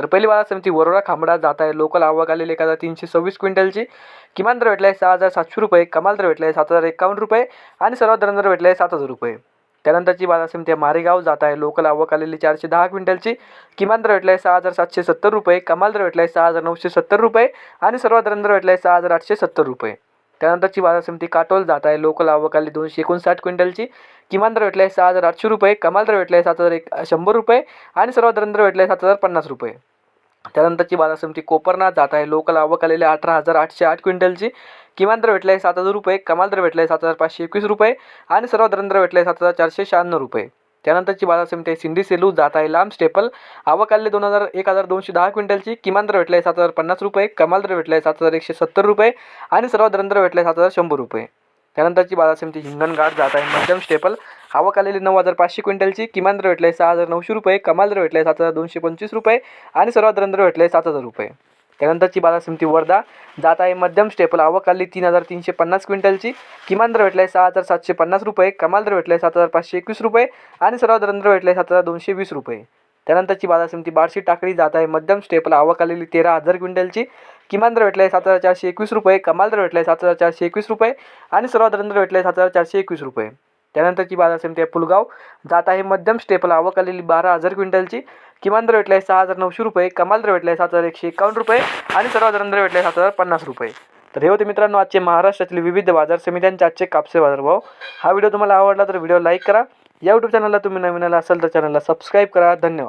तर पहिली बाजार समिती वरोरा खांबडा जात आहे. लोकल आवक आलेली एक हजार तीनशे सव्वीस क्विंटलची. किमान दर भेटला आहे सहा हजार सातशे रुपये कमाल दर भेटला आहे सात हजार एकावन्न रुपये आणि सर्वात दर भेटला आहे सात हजार रुपये. त्यानंतरची बाजार समिती आहे मारेगाव जात आहे. लोकल आवक आलेली चारशे दहा क्विंटलची. किमान दर भेटला आहे सहा हजार सातशे सत्तर रुपये कमाल दर भेटला आहे सहा हजार नऊशे सत्तर रुपये आणि सर्वात दर दर भेटला आहे सहा हजार आठशे सत्तर रुपये. त्यानंतरची बाजार समिती काटोल जात आहे. लोकल आवक आली दोनशे एकोणसाठ क्विंटलची. किमान दर भेटला आहे सहा हजार आठशे रुपये कमाल दर भेटला आहे सात हजार एक शंभर रुपये आणि सर्वात दर भेटला आहे सात हजार पन्नास रुपये. त्यानंतरची बाजार समिती कोपरनाथ जात आहे. लोकल आवक आलेली अठरा हजार आठशे आठ क्विंटलची. किमान दर भेटला आहे सात हजार रुपये. कमाल दर भेटला आहे सात हजार पाचशे एकवीस रुपये. आणि सर्वात दर भेटला आहे सात हजार चारशे शहाण्णव रुपये. त्यानंतरची बाजार समिती आहे सिंधी सेलू जात आहे लांब स्टेपल. आवक आलेले दोन हजार एक हजार दोनशे दहा क्विंटलची. किमान दर भेटला आहे सात हजार पन्नास रुपये. कमाल दर भेटला आहे सात हजार एकशे सत्तर रुपये. आणि सर्वात दर दर भेटला आहे सात हजार शंभर रुपये. त्यानंतरची बाजार समिती हिंगणघाट जात आहे. मध्यम स्टेपल आवक आलेली नऊ हजार पाचशे क्विंटलची किमान दर भेटलाय सहा हजार नऊशे रुपये कमाल दर भेटलाय आहे सात हजार दोनशे पंचवीस रुपये आणि सर्वात दर भेटलाय सात हजार रुपये. त्यानंतरची बाजार समिती वर्धा जात आहे. मध्यम स्टेपल आवक आली तीन हजार तीनशे पन्नास क्विंटलची किमान दर भेटलाय सहा हजार सातशे पन्नास रुपये कमाल दर भेटलाय सात हजार पाचशे एकवीस रुपये आणि सर्वात दर भेटलाय सात हजार दोनशे वीस रुपये. त्यानंतरची बाजार समिती बार्शी टाकळी जात आहे मध्यम स्टेपला आवक आलेली तेरा हजार क्विंटलची. किमान दर भेटला आहे सात हजार चारशे एकवीस रुपये. कमाल दर भेटला आहे सात हजार चारशे एकवीस रुपये. आणि सर्वात दर दर भेटला आहे सात हजार चारशे एकवीस रुपये. त्यानंतरची बाजार समिती आहे पुलगाव जात आहे मध्यम स्टेपला आवक आलेली बारा हजार क्विंटलची. किमान दर भेटला आहे सहा हजार नऊशे रुपये. कमाल दर भेटला आहे सात हजार एकशे एकावन्न रुपये. आणि सर्वात दर दर भेटला आहे सात हजार पन्नास रुपये. तर हे होते मित्रांनो आजचे महाराष्ट्रातील विविध बाजार समित्यांचे आजचे कापसे बाजारभाव हा व्हिडिओ तुम्हाला आवडला तर व्हिडिओ लाईक करा. या यूट्यूब चॅनलला तुम्ही नवीन आला असाल तर चॅनलला सबस्क्राईब करा. धन्यवाद.